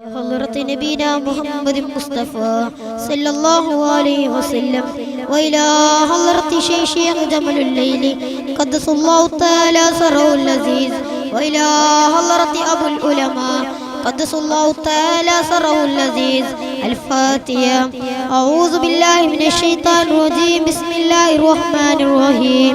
حضرة نبينا محمد مصطفى صلى الله عليه وسلم. وإلى حضرة شيخ جمل الليل قدس الله تعالى سره اللذيذ. وإلى حضرة أبو العلماء قدس الله تعالى سره اللذيذ. الفاتحة. أعوذ بالله من الشيطان الرجيم. بسم الله الرحمن الرحيم.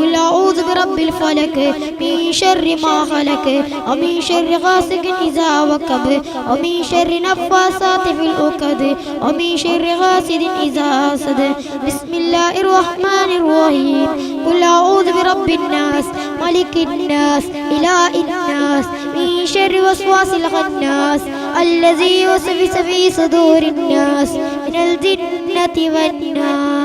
قل أعوذ برب الفلك من شر ما خلق ومن شر غاسق إذا وقب ومن شر نفاسات في العقد ومن شر غاسد إذا حسد بسم الله الرحمن الرحيم. قل أعوذ برب الناس ملك الناس إله الناس من شر وسواس الخناس الذي يوسوس في صدور الناس من الجنة والناس.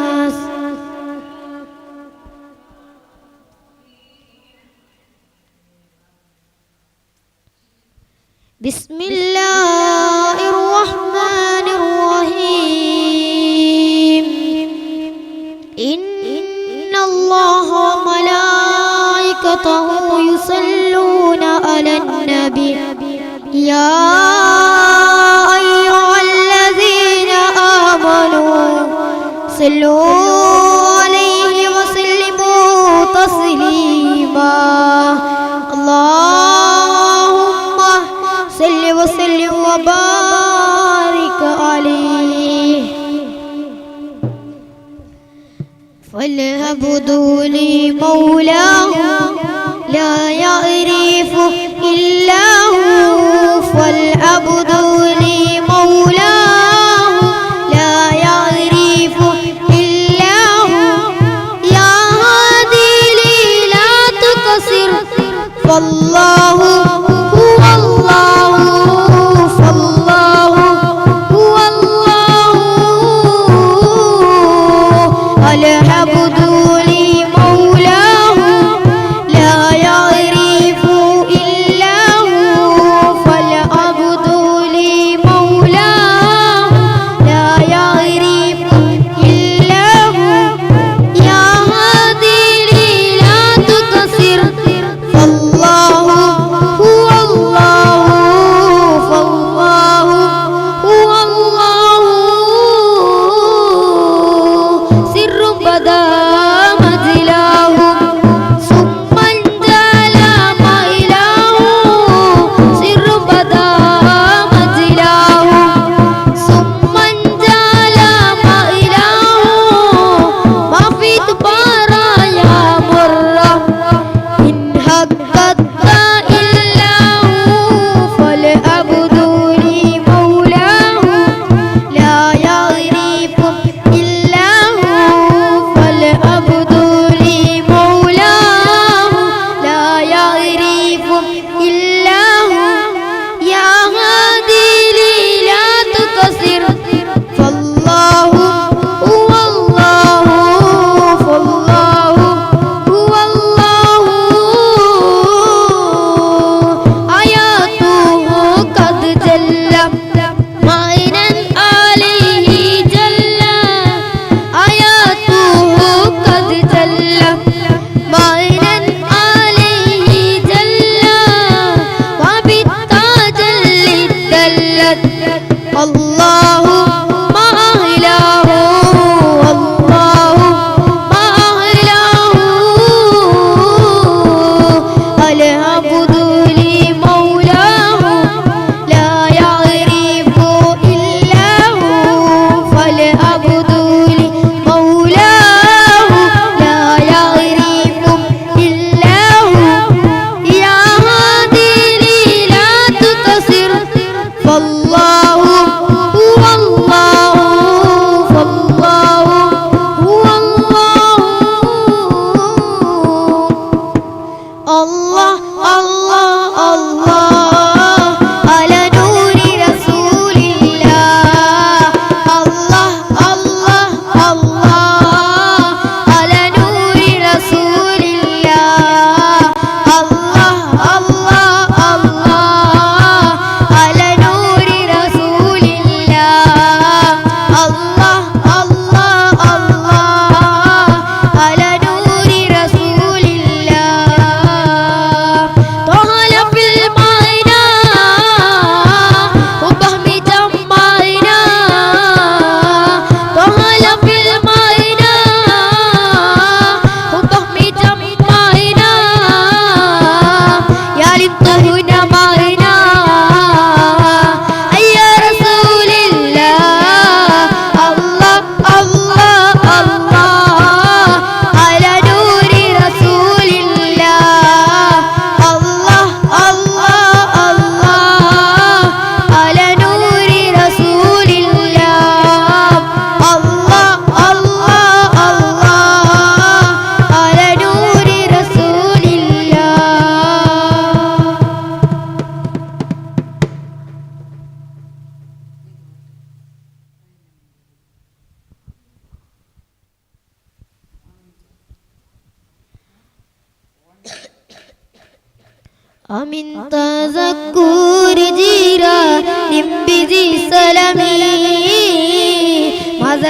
ฟิลู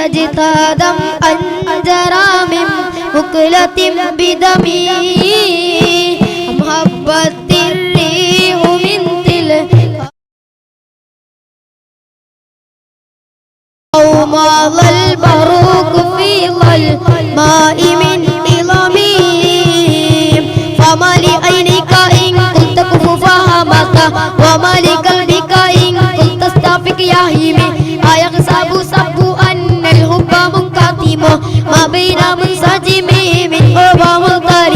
أجتادا أنجرا من مقلة بدمي محبة الريح من تلك أو ما البروق في الماء من إلمي فما لعينك إن كنت كفو فهمك وما لقلبك إن كنت استفق يا هيمي أيغصب صبوا أني فاطمة ما بين من صدمي من أبا مطلب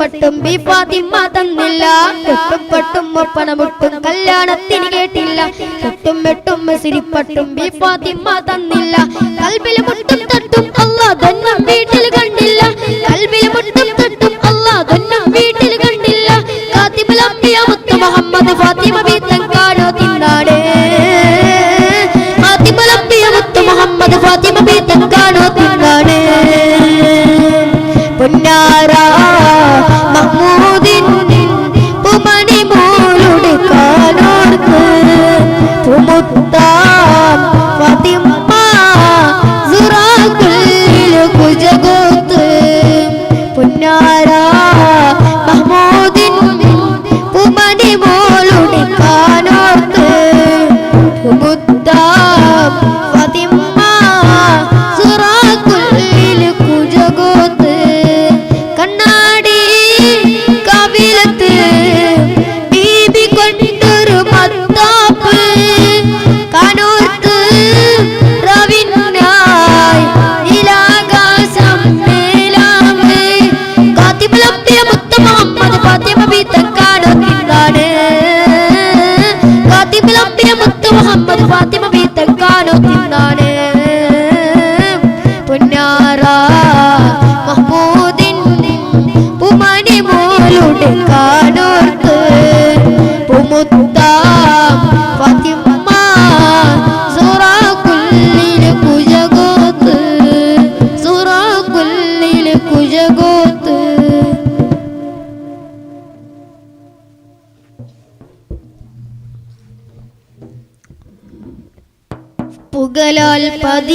കെട്ടുപെട്ടും ഫാത്തിമ തന്നില്ല കെട്ടുപെട്ടും പണമുട്ടും കല്യാണത്തിന് കേട്ടില്ല. കെട്ടും വെട്ടും സിരിപ്പട്ടും ഫാത്തിമ തന്നില്ല കൽബിൽ മുട്ടും തട്ടും അല്ല ധനം വീട്ടിൽ കണ്ടില്ല. കൽബിൽ മുട്ടും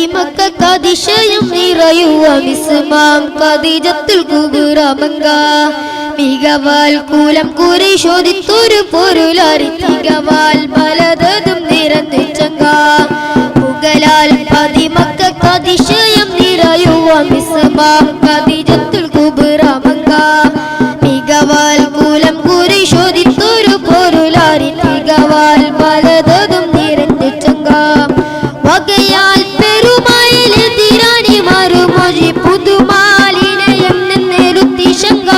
പതിമക്കതിശയം നിറയുവ വിസ്മാം കതിജത്തിൽ കുബുറമങ്ക മികവാൽ കൂലം കുറി ശോധിത്തൊരു പൊരുളറി തികവാൽ പലതും നിറഞ്ഞുച്ചങ്ക പുകലാൽ പതിമക്കതിശയം നിറയുവ വിസ്മാം കതിജത്തിൽ കുബുറമങ്ക മികവാൽ കൂലം കുറി ശോധിത്തൊരു പൊരുളറി തികവാൽ പലതും നിറഞ്ഞുച്ചങ്ക വകയാൽ പെരുമയിലെതിരാനി മറുമൊഴി പുതുമാലിനയം നിന്നെരുത്തി ശങ്ക.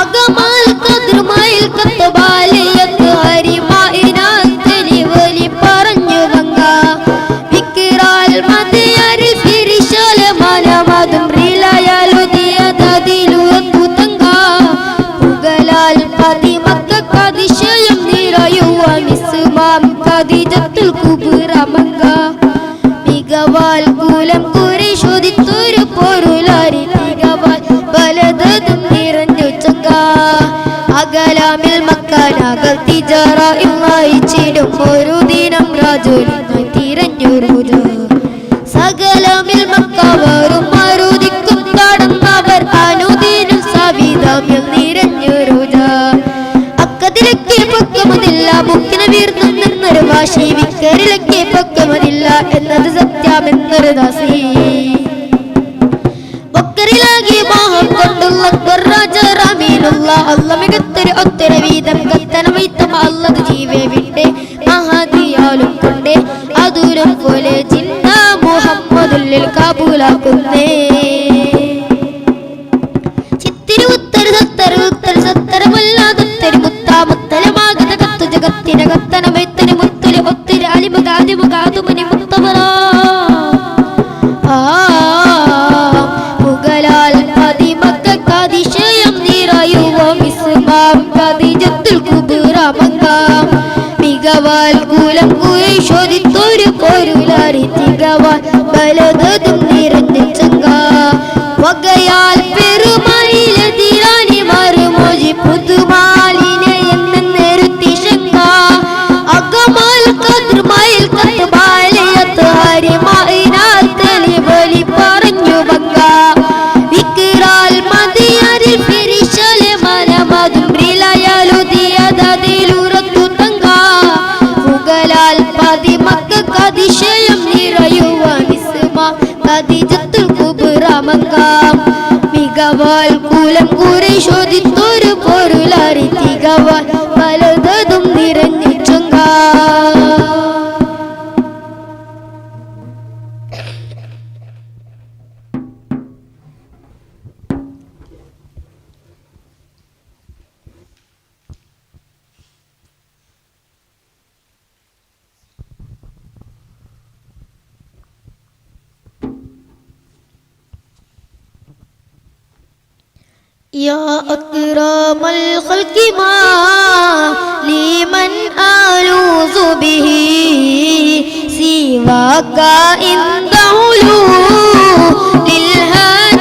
അകമാൽ കതിർമയിൽ കത്തുബാലയത്ത് ഹരിമായിനാൽ തെളിവലി പറഞ്ഞു വങ്ക. വിക്കിറാൽ മതിയരിൽ ഫിരിശാല മനമതും റിലയലുതിയതിലുറത്തു തങ്ക. പുകലാൽ പതിമക്കതിശയം നിറയുവ മിസ്മാം കതിജത്തിൽ കുബുറമങ്ക അകലാമിൽ മക്കാനാകത്തി തിജറ വായിച്ചിടും. ഒരു ദിനം രാജോലി തിരഞ്ഞു രോജ സകലമിൽ സവിതമിൽ നിറഞ്ഞു രോജ പൊക്കമതില്ല. എന്നത് അല്ല ഒത്തിരി ഒത്തര വീതം കത്തനം വൈത്തം അല്ലത് ജീവേ വിട്ട് മഹാദിയാലും കൊണ്ടേ. അതുരം പോലെ ചിന്ന മുഹമ്മദുള്ളിൽ കാബൂലാക്കുന്നേ. കുഴി ശോധിത്തൊരു പൊരുളറി തികവാൽ ബലതും നിരത്തി ചങ്ക വകയാൽ அவள் குலம் கூரை சோதித்தோ يا أكرم الخلق ما لمن ألوذ به سواك عند علو للحديث